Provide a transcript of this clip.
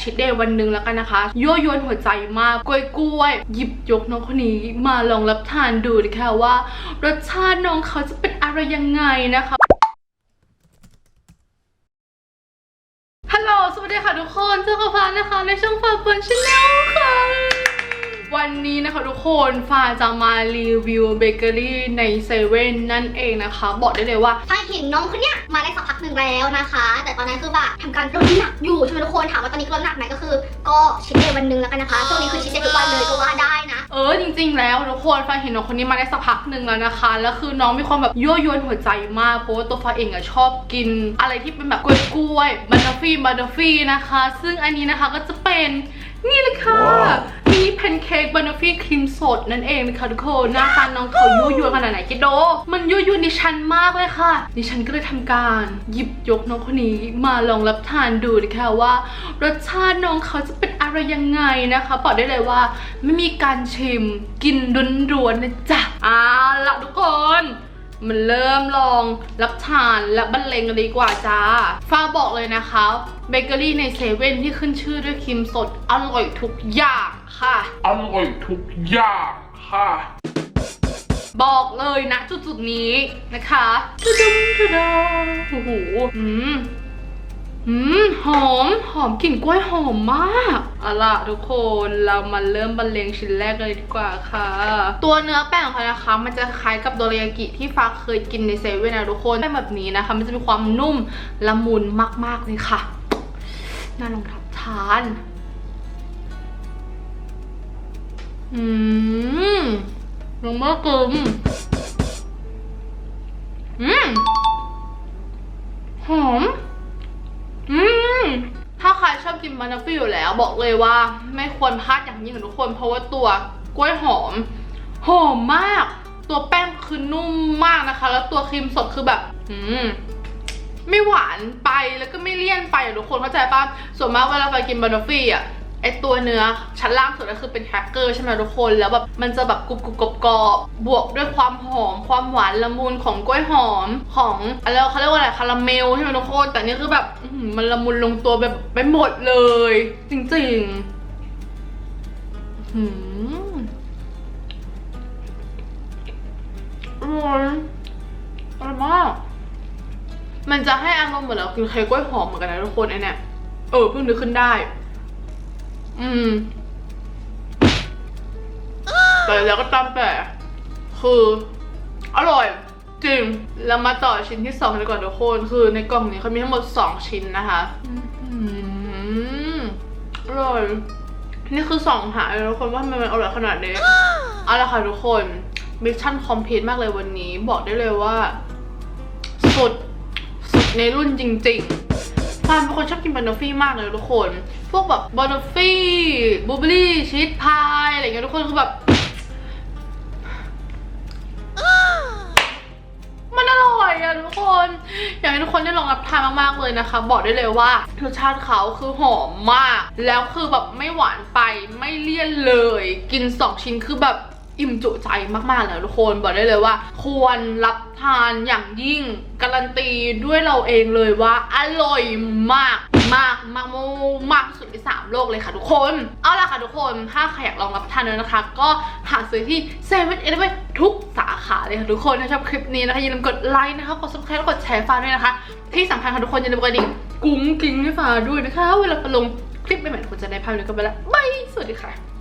ชิดเดย์วันหนึ่งแล้วกันนะคะยั่วยวนหัวใจมากกล้วยกล้วยหยิบยกน้องคนนี้มาลองรับทานดูนะคะว่า รสชาติน้องเขาจะเป็นอะไรยังไงนะคะฮัลโหลสวัสดีค่ะทุกคนเจ้ากับฟ้านะคะในช่องฟ้าเปิดชาแนลค่ะ วันนี้นะคะทุกคนฟ้าจะมารีวิวเบเกอรี่ในเซเว่นนั่นเองนะคะ บอกได้เลยว่าฟ้าเห็นน้องคนเนี้ยมาได้สักพักหนึ่งแล้วนะคะ แต่ตอนนั้นคือแบบทำการลดน้ำหนักอยู่ใช่ไหมทุกคนถามว่าตอนนี้ลดน้ำหนักไหมก็คือ ก็ชิดเดย์วันหนึ่งแล้วกันนะคะช่วงนี้คือชิดเดย์ทุกวันเลยก็ว่าได้นะ เออจริง ๆ แล้วทุกคนฟ้าเห็นน้องคนนี้มาได้สักพักหนึ่งแล้วนะคะแล้วคือน้องมีความแบบยั่วยวนหัวใจมากเพราะว่าตัวฟ้าเองอะชอบกิน อะไรที่เป็นแบบกล้วยๆบันดาฟี่บันดาฟี่นะคะ ซึ่งอันนี้นะคะก็จะเป็น นี่เลยค่ะมินิแพนเค้กบันดาฟี่ครีมสดนั่นเองนะคะทุกคน หน้าตาน้องเขายั่วยวนขนาดไหนคิดดูมันยั่วยวนดิฉันมากเลยค่ะ ดิฉันก็เลยทำการหยิบยกน้องคนนี้มาลองรับทานดูนะคะว่า รสชาติน้องเขาจะเป็นอะไรยังไงนะคะบอกได้เลยว่าไม่มีการชิมกินล้วนๆนะจ๊ะเอาละทุกคน มันเริ่มลองรับทานและบรรเลงกันดีกว่าจ้าฟ้าบอกเลยนะคะเบเกอรี่ในเซเว่นที่ขึ้นชื่อด้วยครีมสดอร่อยทุกอย่างค่ะ อร่อยทุกอย่างค่ะ บอกเลยนะจุดๆนี้นะคะทุดุมทุดาโอ้โหอืม อืมหอมหอมกลิ่นกล้วยหอมมากเอาล่ะทุกคนเรามาเริ่มบรรเลงชิ้นแรกเลยดีกว่าค่ะ ตัวเนื้อแป้งของเขานะคะ มันจะคล้ายกับโดรยากิที่ฟ้าเคยกินในเซเว่นนะทุกคนแป้งแบบนี้นะคะ มันจะมีความนุ่มละมุนมากๆเลยค่ะน่าลองรับทานอืมลงมากึมอืมหอม กินบานาฟี่อยู่แล้ว บอกเลยว่าไม่ควรพลาดอย่างยิ่งค่ะทุกคน เพราะว่าตัวกล้วยหอม หอมมาก ตัวแป้งคือนุ่มมากนะคะ แล้วตัวครีมสดคือแบบ อืมไม่หวานไปแล้วก็ไม่เลี่ยนไปอะทุกคนเข้าใจป่ะส่วนมากเวลาไปกินบานาฟี่อะ ไอตัวเนื้อชั้นล่างสุดก็คือเป็นแครกเกอร์ใช่ไหมทุกคน แล้วแบบมันจะแบบกรุบกรุบกรอบกรอบบวกด้วยความหอม ความหวานละมุนของกล้วยหอมของอะไรเขาเรียกว่าอะไรคาราเมลใช่ไหมทุกคน แต่นี่คือแบบมันละมุนลงตัวแบบไปหมดเลย จริงๆหืมอร่อยอร่อยมากมันจะให้อารมณ์เหมือนเรากินเค้กกล้วยหอมเหมือนกันนะทุกคนไอเนี่ยเออเพิ่งนึกขึ้นได้ อืม แต่แล้วก็ตามแต่คือ อร่อย จริง แล้วมาต่อชิ้นที่สองดีกว่าทุกคน คือในกล่องนี้เขามีทั้งหมดสองชิ้นนะคะอืมอร่อย นี่คือสองหาเลยทุกคนว่าทำไมมันอร่อยขนาดนี้เอาละค่ะทุกคนมิชชั่นคอมพลีทมากเลยวันนี้ บอกได้เลยว่า สุด สุดในรุ่นจริง ๆ ฟานเป็นคนชอบกินบานอฟฟี่มากเลยทุกคน พวกแบบบานอฟฟี่บูเบอรี่ชีสพายอะไรเงี้ยทุกคนคือแบบมันอร่อยอะทุกคน อยากให้ทุกคนได้ลองรับทานมากๆเลยนะคะ บอกได้เลยว่ารสชาติเขาคือหอมมาก แล้วคือแบบไม่หวานไปไม่เลี่ยนเลย กิน 2 ชิ้นคือแบบ อิ่มจุใจมากๆเลยทุกคนบอกได้เลยว่า ควรรับทานอย่างยิ่ง การันตีด้วยเราเองเลยว่า อร่อยมากมากมากมากมากที่สุดในสามโลกเลยค่ะทุกคน เอาล่ะค่ะทุกคนถ้าใครอยากลองรับทานเนยนะคะ ก็หาซื้อที่เซเว่นเอเลนทุกสาขาเลยค่ะทุกคนถ้าชอบคลิปนี้นะคะอย่าลืมกดไลค์นะคะกด subscribe และกดแชร์ฟ้าด้วยนะคะ ที่สำคัญค่ะทุกคนอย่าลืมกดดิ่งกุ้งกิ้งให้ฟ้าด้วยนะคะ เวลาลงคลิปใหม่ๆทุกคนจะได้ภาพนี้กันไปแล้วบายสวัสดีค่ะ